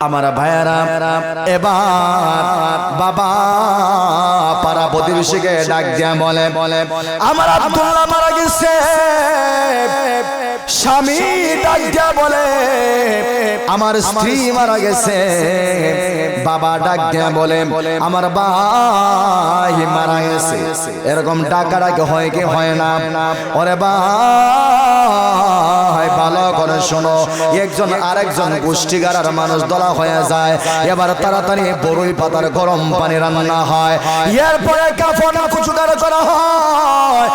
আমার ভাইয়ারা এবার বাবা পারা প্রতিবেশীকে ডাক দিয়া বলে বলে আমার আব্দুল্লাহ মারা গেছে স্বামী ডাক দিয়া বলে আমার স্ত্রী মারা গেছে। বাবা ডাক দিয়া বলে আমার ভাই মারা গেছে। এরকম হয় কি হয় না? ওরে ভাই ভালো করে শোনো। একজন আরেকজন গোষ্ঠীগারার মানুষ দলা হয়ে যায়। এবার তাড়াতাড়ি বড়ই পাতার গরম পানি রান্না হয়। এরপরে কাফনা কুচুকার করা হয়।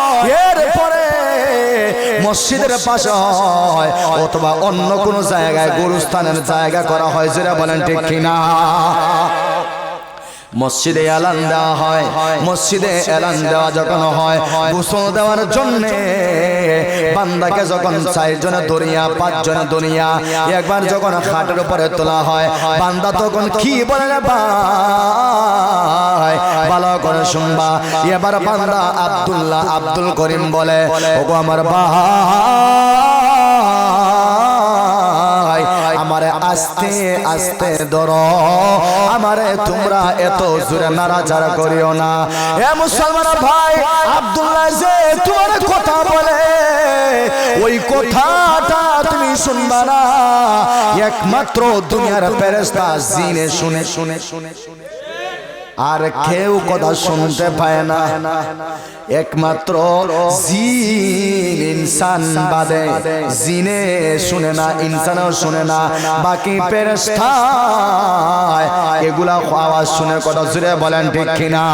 মসজিদের পাশে হয় অথবা অন্য কোনো জায়গায়, গুরুস্থানের জায়গা করা হয়, যেটা বলেন ঠিক কিনা। মসজিদে এলান দেওয়া হয়। মসজিদে এলান দেওয়া যখন হয়, গোসল দেওয়ার জন্য বান্দাকে যখন চারজনে দুনিয়া, পাঁচজনে দুনিয়া, একবার যখন খাটের উপরে তোলা হয়, বান্দা তখন কি বলে ভালো করে শুনবা। এবার বান্দা আব্দুল্লাহ আব্দুল করিম বলে, ওগো আমার ভাই আস্তে আস্তে ধরো। আমারে তোমরা এত জোরে নাড়াচাড়া করিও না। হে মুসলমান ভাই আব্দুল্লাহ যে তোমার কথা বলে ওই কথাটা তুমি শুনবা না। একমাত্র দুনিয়ার ফেরেশতা জিনে শুনে। শুনে শুনে শুনে। আর কেউ কথা শুনতে পায় না। একমাত্র জিন ইনসান বাদে। জিনে শুনে না ইনসানও শুনে না। বাকি পেরেস্তায় এগুলা আওয়াজ শুনে কথা জুড়ে বলেন ঠিক কিনা?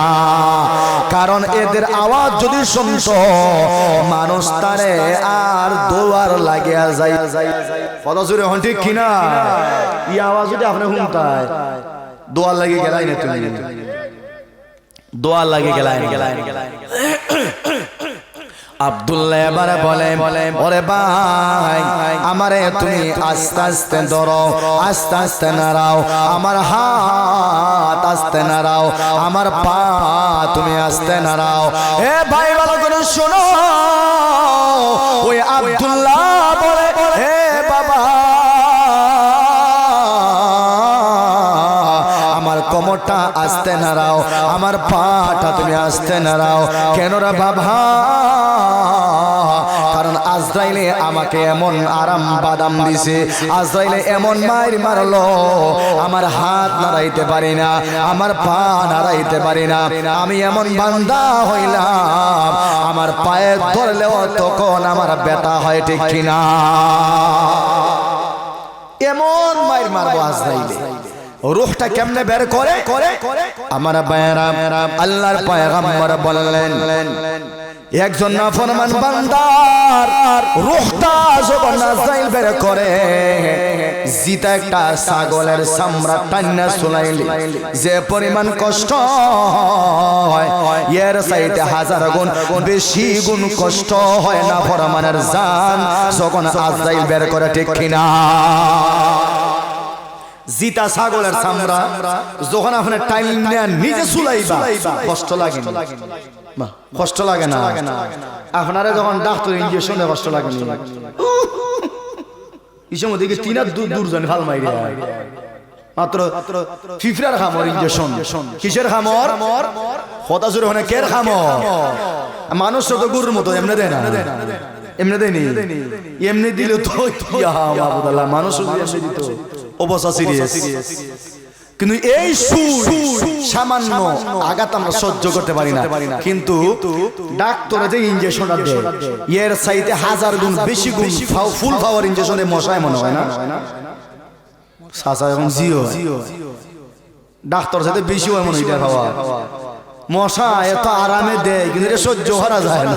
কারণ এদের আওয়াজ যদি শুনত মানুষ তারে আর দোয়ার লাগিয়া যায়। কথা জুড়ে হন ঠিক কিনা? ই আওয়াজ যদি আপনি শুনতায় দোয়ার লাগে গেলাই না তুমি। দোয়া লাগে গেলাই আব্দুল্লাহ এবারে বলে ওরে ভাই আমারে তুমি আস্তে আস্তে ধরো আস্তে আস্তে নাড়াও। আমার হাত আস্তে নাড়াও আমার পা তুমি আস্তে নাড়াও। এ ভাই ভালো করে শোনো। ওই আব্দুল্লাহ কোমরটা আস্তে নাড়াও। আমার পাটা তুমি আস্তে নাড়াও। কেন রে বাবা? কারণ আজরাইলে আমাকে এমন আরাম বাদাম দিছে। আজরাইলে এমন মায়ের মারলো। আমার হাত নাড়াইতে পারি না। আমার পা নাড়াইতে পারি না। আমি এমন বান্দা হইলাম। আমার পায়ে ধরলেও তখন আমার ব্যথা হয় ঠিক কিনা। এমন মায়ের মারবো আজরাইলে। রুহটা কেমনে বের করে? করে আমার বায়রা আল্লাহর পয়গম্বর বললেন, একজন নাফরমান বান্দার রুহটা যখন নাজাইল বের করে জিতা একটা ছাগলের চামড়া টান্না চুলাইলি যে পরিমাণ কষ্ট হয়, এর চাইতে হাজার গুণ বেশি গুণ কষ্ট হয় না ফরমানের জান যখন আজরাইল বের করে ঠিক কিনা। জিতা ছাগলের চামড়া। যখন আপনি টাইম নেয়া নিজে চুলাইবা কষ্ট লাগে কষ্ট লাগে না। আপনারা যখন ডাক্তার ইঞ্জেকশনে কষ্ট লাগে না। তিন হাত দূর মাইরে। মাত্র ফিফরার খামর ইঞ্জেকশন কিসের খামর? হতা জোরে হনে কের খামর? মানুষ তো গরুর মতো, এমনি দেয় না। এমনি দেয়নি। এমনি দিলে তো মানুষ দিত। অবস্থা সিরিয়াস কিন্তু এই সুর সামান্য আঘাত আমরা সহ্য করতে পারি না। কিন্তু ডাক্তারে যে ইঞ্জেকশনটা দেয়, এর চাইতে হাজার গুণ বেশি গুণ ফুল পাওয়ার ইঞ্জেকশনে মশায় মনে হয় না? সাসা এবং জিও ডাক্তার সাথে বেশি হয় মনে হয় মশা এত আরামে দেয়, কিন্তু এটা সহ্য করা যায় না।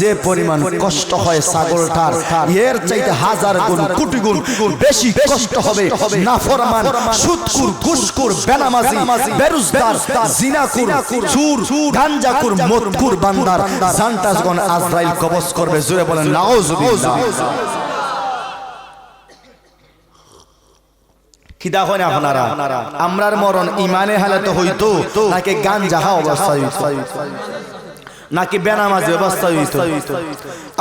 যে পরিমাণ কষ্ট হয় ছাগলটার, এর চাইতে হাজার গুণ, কোটি গুণ বেশি কষ্ট হবে। নাফরমান বেরুজদার, জিনাকুর, চুর গাঞ্জাকুর মদকুর বান্দার জানটা আজরাইল কবজ করবে, জোরে বলেন, নাউজুবিল্লাহ। খিদা হয় না আপনারা? আমরার মরণ ইমানে হালাতে হইতো নাকি গান যাহা অবস্থা হইতো। নাকি বেনামাজি অবস্থা হইতো।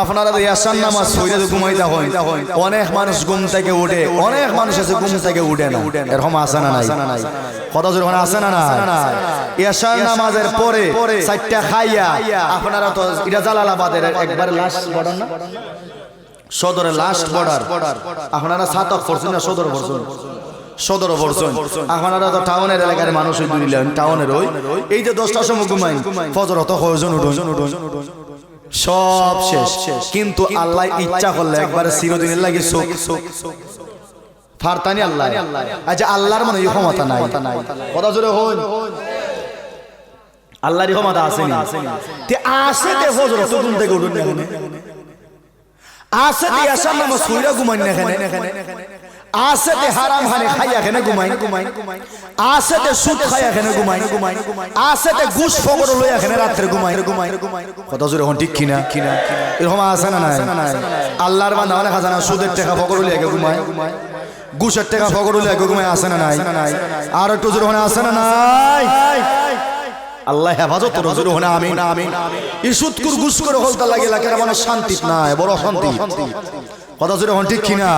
আপনারা তো ইয়াসান নামাজ হইলে তো ঘুমাইতে হয়। অনেক মানুষ ঘুম থেকে উঠে। অনেক মানুষ আছে ঘুম থেকে উঠে না। এরকম আছে না নাই। জোর আছে না না ইয়াসান নামাজের পরে চারটা খাইয়া আপনারা তো এটা জালালাবাদের একবার লাশ বড় না? সদরে লাস্ট বর্ডার আপনারা সাতক পড়ছেন না সদর পড়ছেন? সদর পড়ছেন আপনারা তো টাউনের এলাকার মানুষ ওই দুইলেন টাউনের ওই। এই যে দশটার সময় ঘুমাইন ফজর হতো উঠুন। সব শেষ। কিন্তু আল্লাহ ইচ্ছা করলে একবারে চিরদিনের লাগে চোখ ফারতানি আল্লাহ। আচ্ছা আল্লাহর মানে এই ক্ষমতা নাই। কথা জোরে হন আল্লাহর ক্ষমতা আছে তে আছে তে ফজর হতো ঘুম থেকে উঠুন না আছে তে আসার নামে সুইরা ঘুমাই না এখানে। আছে তে হারাম হানে খাইয়া এখানে ঘুমাই ঘুমাই আছে তে সুদ খাইয়া এখানে ঘুমাই ঘুমাই আছে তে ঘুষ ফগর লইয়া এখানে রাত্রে ঘুমাই ঘুমাই কথা জোরে হন ঠিক কিনা? কিনা? এরকম আছে না নাই? আল্লাহর বান্দা অনেক খাজানা সুদের টাকা ফগর লইয়া একে ঘুমাই গুসের টাকা ফগর লইয়া ঘুমাই আছে না নাই? আর একটু জোরে হন আছে না নাই? আল্লাহ হেফাজত করো জোরে হনে আমি আমি ইসুতকুর ঘুষ করে হলতা লাগে লাগে মানে শান্তি নাই বড় অশান্তি কথা জোরে হন ঠিক কিনা?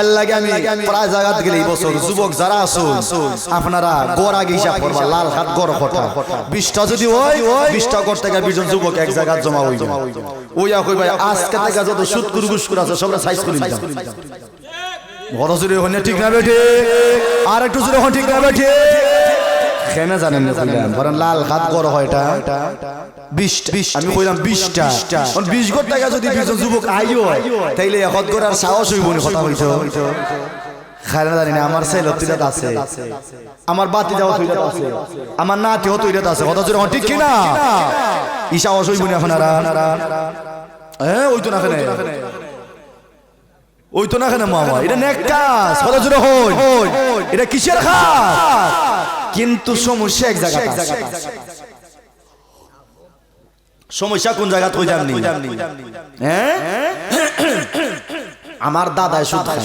এর লাগে আমি প্রায় জায়গাত গেলে এই বছর যুবক যারা আসুন আপনারা গড় আগে হিসাব করবা লাল হাত গড় ফটা বিশটা যদি হয় বিশটা গড় থেকে বিশজন যুবক এক জায়গায় জমা হই ওই কই ভাই আজকে থেকে যত সুদ কুর ঘুষ করে আছে সবরা সাইজ করে দিতাম। বড় জোরে হনে ঠিক না বেঠে? আর একটু জোরে হন ঠিক না বেঠে? খেনে জানেন না লাল হাত গড় হয় এটা। বিশটা। আমি বিশটা। বিশ যদি হত সাহস কথা আমার আছে। বাতি আছে। নাতিও তুইলাত আছে। কথা ঠিক কিনা? ই সাহস এখন আর। ওই তো না ওই তো না খানে মামা। এটা নেকাস কথা এটা কিসের খাস? কিন্তু সমস্যা এক জায়গা সমস্যা কোন জায়গা তুই জাননি? হ্যাঁ? আমার দাদায় সুদ খায়।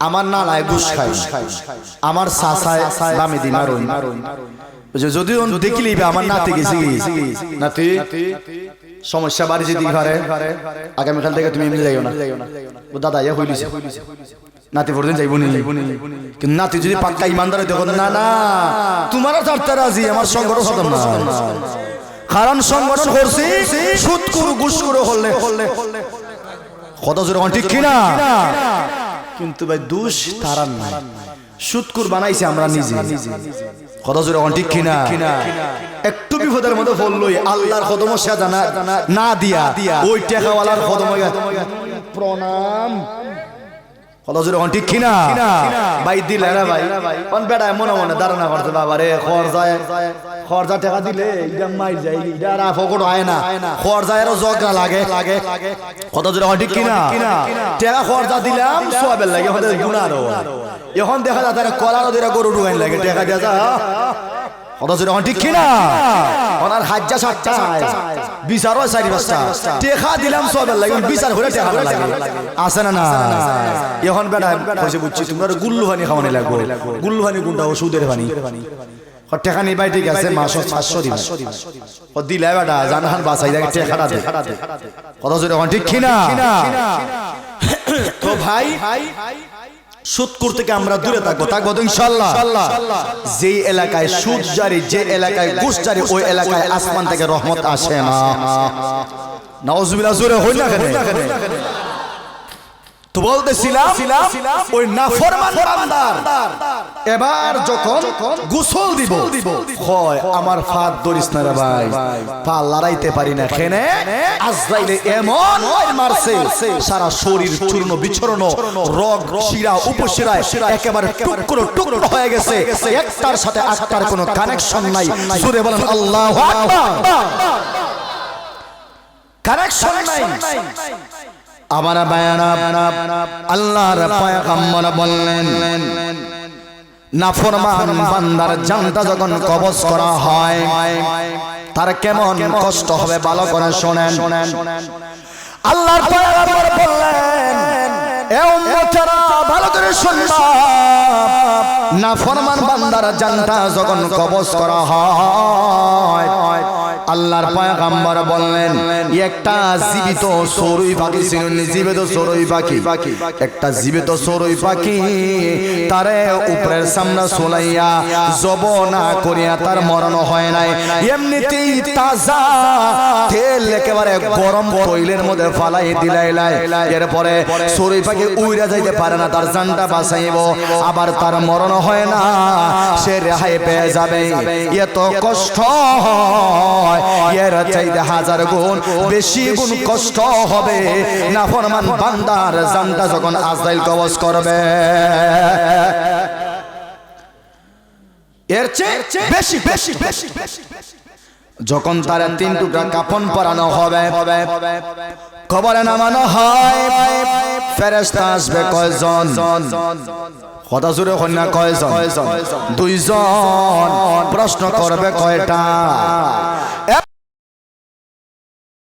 আমার নানায় ঘুষ খায়। আমার সাসায় দামি দিন আর যদি দেখিলি আমার নাতি গেছি নাতি সমস্যা বাড়ি যদি ঘরে আগামীকাল থেকে তুমি এমনি যাইও না। দাদা ইয়া হইলিছে নাতি পরদিন যাইব নি। কিন্তু নাতি যদি পাক্কা ইমানদার দেখো, না না তোমারও চারটা রাজি, আমার সংগঠন হতাম না। কারণ সংগঠন করছি সুদ করু ঘুষ করে হলে। কত জোরে ঠিক কিনা কিন্তু ভাই, দুষ তারা নাই। সুদকুর বানাইছে আমরা নিজে। কত জোরে ঠিক কিনা একটু বিপদের মধ্যে বললই আল্লাহর কদম জানা না দিয়া, ওই টেকাওয়ালার কদম প্রণাম। কত জোরে ঠিক কিনা? ভাই দিলে না ভাই বেড়া মনে মনে ধারণা করতে বাবা রে খরজায় খরজা টাকা দিলে এটা মাই যায় এটা আর ফকট হয় না। আরও লাগে। লাগে। জোরে ঠিক কিনা টাকা দিলাম সোয়াবেল লাগে হতে গুণারও এখন দেখা যায় তারা দিরা গরু ঢুকাইন লাগে টাকা দিয়া জোরে ঠিক কিনা? ওনার হাজ্জা সাতটা বিচারও চারি পাঁচটা টেকা দিলাম সবের লাগে বিচার করে টেকা লাগে। আছে না না? এখন বেটা কইছে বুঝছি তোমরা গুল্লু পানি খাওয়ানি লাগবে। গুল্লু পানি কোনটা ওষুধের পানি টেকা নিবাই ঠিক আছে মাস পাঁচশো দিন ও দিলে বেটা জানহান বাসাই দেখে টেকাটা দে। কত জোরে ঠিক কিনা? তো ভাই সুদ থেকে আমরা দূরে থাকব থাকব তো ইনশাল্লাহ যে এলাকায় সুদ জারি যে এলাকায় ঘুষ জারি ওই এলাকায় আসমান থেকে রহমত আসে না। নওয়াজবিল্লাহ জোরে হই না তো বলতেছিলাম ওই নাফরমান বান্দার। এবার যখন গোসল দিব হয় আমার ফাদ ধরিস না রে ভাই। পা লড়াইতে পারি না খেনে? আজরাইলে এমন মার মারছে। সারা শরীর চূর্ণ বিছরণ রগ শিরা উপশিরায় একেবারে টুকরো টুকরো হয়ে গেছে। একটার সাথে আটটার কোনো কানেকশন নাই। জুড়ে বলেন আল্লাহ কানেকশন নাই। আমার বায়ানা আল্লাহর পায়গাম্বর বললেন, নাফরমান বান্দার জানটা যখন কবজ করা হয়, তার কেমন কষ্ট হবে ভালো করে শোনেন। আল্লাহর পায়গাম্বর বললেন, এ উম্মতেরা ভালো করে শুনবা। নাফরমান বান্দার জানটা যখন কবজ করা হয় আল্লাহর পয়গাম্বর বললেন একটা জীবিত সরুই পাখি ছিল জীবিত সরুই পাখি। একটা জীবিত সরুই পাখি তারে উপরের সামনে সোলাইয়া জব না করিয়া তার মরণ হয় নাই। এমনিতেই তাজা তেল একেবারে গরম তৈলের মধ্যে ফালাই দিলাইলাই এরপরে সরুই পাখি উইরা যাইতে পারে না তার জানটা বাঁচাইব। আবার তার মরণ হয় না। সে রেহাই পেয়ে যাবে। এত কষ্ট হয় এর চাইতে হাজার গুণ বেশি গুণ কষ্ট হবে। না ফরমান বান্দার জানটা যখন আজরাইল কবজ করবে। এর চেয়ে বেশি বেশি বেশি যখন তার তিন টুকরা কাপন পরানো হবে। খবরে নামানো হয়। ফেরেস্তা আসবে কয়জন? কথা সুরে কন্যা কয়জন? দুইজন। প্রশ্ন করবে কয়টা?